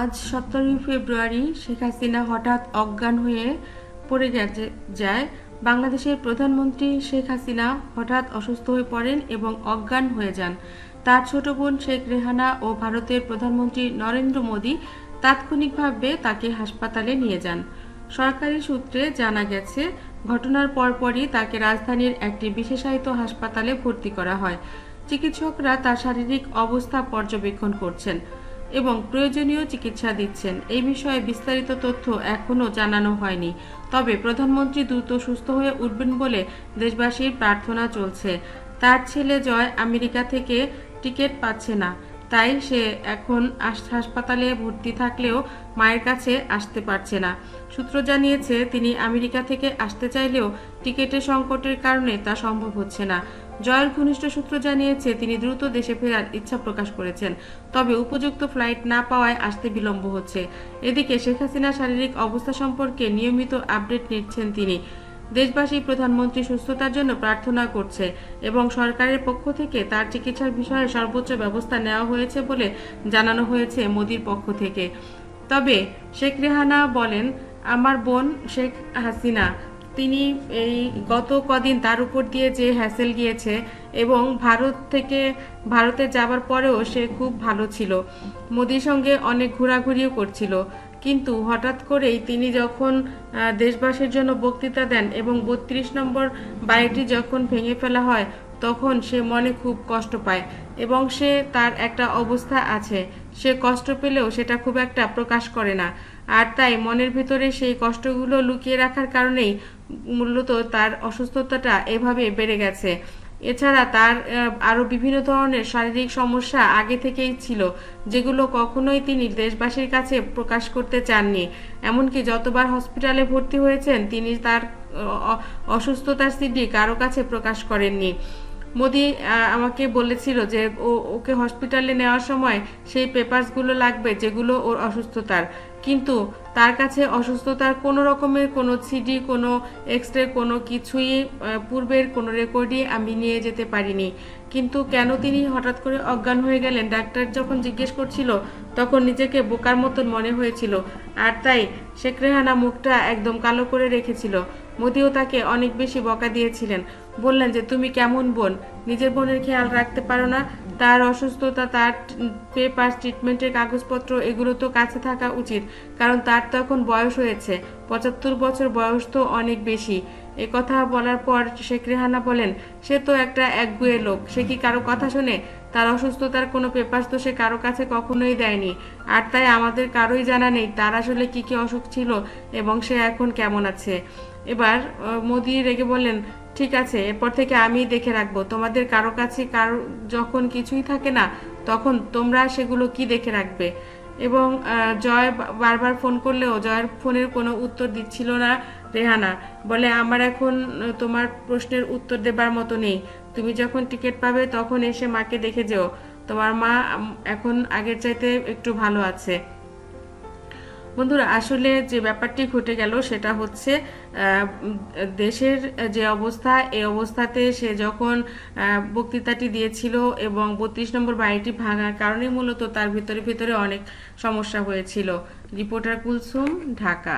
আজ সতেরোই ফেব্রুয়ারি শেখ হাসিনা হঠাৎ অজ্ঞান হয়ে পড়ে গেছে, যায়। বাংলাদেশের প্রধানমন্ত্রী শেখ হাসিনা হঠাৎ অসুস্থ হয়ে পড়েন এবং অজ্ঞান হয়ে যান। তার ছোট বোন শেখ রেহানা ও ভারতের প্রধানমন্ত্রী নরেন্দ্র মোদী তাৎক্ষণিকভাবে তাকে হাসপাতালে নিয়ে যান। সরকারি সূত্রে জানা গেছে, ঘটনার পরপরই তাকে রাজধানীর একটি বিশেষায়িত হাসপাতালে ভর্তি করা হয়। চিকিৎসকরা তার শারীরিক অবস্থা পর্যবেক্ষণ করছেন। এবং প্রয়োজনীয় চিকিৎসা দিচ্ছেন। এই বিষয়ে বিস্তারিত তথ্য এখনও জানানো হয়নি। তবে প্রধানমন্ত্রী দ্রুত সুস্থ হয়ে উঠবেন বলে দেশবাসীর প্রার্থনা চলছে। তার ছেলে জয় আমেরিকা থেকে টিকিট পাচ্ছে না। তাই সে এখন হাসপাতালে ভর্তি থাকলেও মায়ের কাছে আসতে পারছে না। সূত্র জানিয়েছে, তিনি আমেরিকা থেকে আসতে চাইলেও টিকিটের সংকটের কারণে তা সম্ভব হচ্ছে না। জয়ের ঘনিষ্ঠ সূত্র জানিয়েছে, তিনি দ্রুত দেশে ফেরার ইচ্ছা প্রকাশ করেছেন, তবে উপযুক্ত ফ্লাইট না পাওয়ায় আসতে বিলম্ব হচ্ছে। এদিকে শেখ হাসিনার শারীরিক অবস্থা সম্পর্কে নিয়মিত আপডেট নিচ্ছেন তিনি। দেশবাসী প্রধানমন্ত্রী সুস্থতার জন্য প্রার্থনা করছে এবং সরকারের পক্ষ থেকে তার চিকিৎসার বিষয়ে সর্বোচ্চ ব্যবস্থা নেওয়া হয়েছে বলে জানানো হয়েছে মোদির পক্ষ থেকে। তবে শেখ রেহানা বলেন, আমার বোন শেখ হাসিনা তিনি এই গত কদিন তার উপর দিয়ে যে হ্যাসেল গিয়েছে এবং ভারত থেকে ভারতে যাবার পরেও সে খুব ভালো ছিল। মোদির সঙ্গে অনেক ঘোরাঘুরিও করছিল। কিন্তু হঠাৎ করেই তিনি যখন দেশবাসীর জন্য বক্তৃতা দেন এবং বত্রিশ নম্বর বাড়িটি যখন ভেঙে ফেলা হয়, তখন সে মনে খুব কষ্ট পায়। এবং সে তার একটা অবস্থা আছে। সে কষ্ট পেলেও সেটা খুব একটা প্রকাশ করে না। আর তাই মনের ভিতরে সেই কষ্টগুলো লুকিয়ে রাখার কারণেই মূলত তার অসুস্থতাটা এভাবে বেড়ে গেছে। এছাড়া তার আরও বিভিন্ন ধরনের শারীরিক সমস্যা আগে থেকেই ছিল, যেগুলো কখনোই তিনি দেশবাসীর কাছে প্রকাশ করতে চাননি। এমনকি যতবার হসপিটালে ভর্তি হয়েছেন, তিনি তার অসুস্থতার স্মৃতি কারও কাছে প্রকাশ করেননি। মোদি আমাকে বলেছিল যে ও, ওকে হসপিটালে নেওয়ার সময় সেই পেপারসগুলো লাগবে যেগুলো ওর অসুস্থতার। কিন্তু তার কাছে অসুস্থতার কোনো রকমের কোনো সিডি কোনো এক্স রে কোনো কিছুই পূর্বের কোনো রেকর্ডই আমি নিয়ে যেতে পারিনি। কিন্তু কেন তিনি হঠাৎ করে অজ্ঞান হয়ে গেলেন? ডাক্তার যখন জিজ্ঞেস করছিল, তখন নিজেকে বোকার মতন মনে হয়েছিল। আর তাই শেখ রেহানা মুখটা একদম কালো করে রেখেছিল। মোদিও তাকে অনেক বেশি বকা দিয়েছিলেন। বললেন যে, তুমি কেমন বোন? নিজের বোনের খেয়াল রাখতে পারো না। তার অসুস্থতা, তার পেপার ট্রিটমেন্টের কাগজপত্র, এগুলো তো কাছে থাকা উচিত, কারণ তার তো এখন বয়স হয়েছে। পঁচাত্তর বছর বয়স তো অনেক বেশি। এ কথা বলার পর শেখ রেহানা বলেন, সে তো একটা একগুয়ে লোক, সে কি কারও কথা শুনে? তার অসুস্থতার কোনো পেপার তো সে কারও কাছে কখনোই দেয়নি। আর তাই আমাদের কারোই জানা নেই, তার আসলে কি কি অসুখ ছিল এবং সে এখন কেমন আছে। এবার মোদি রেগে বললেন ঠিক আছে, এরপর থেকে আমি দেখে রাখব। তোমাদের কারও কাছে কারও, যখন কিছুই থাকে না, তখন তোমরা সেগুলো কি দেখে রাখবে? এবং জয় বারবার ফোন করলেও জয়ের ফোনের কোনো উত্তর দিচ্ছিল না রেহানা। বলে, আমার এখন তোমার প্রশ্নের উত্তর দেবার মতো নেই। তুমি যখন টিকিট পাবে, তখন এসে মাকে দেখে যেও। তোমার মা এখন আগের চাইতে একটু ভালো আছে। বন্ধুরা, আসলে যে ব্যাপারটি ঘটে গেল সেটা হচ্ছে দেশের যে অবস্থা এ অবস্থাতে সে যখন বক্তৃতাটি দিয়েছিল এবং বত্রিশ নম্বর বাড়িটি ভাঙার কারণে মূলত তার ভিতরে ভিতরে অনেক সমস্যা হয়েছিল। রিপোর্টার কুলসুম, ঢাকা।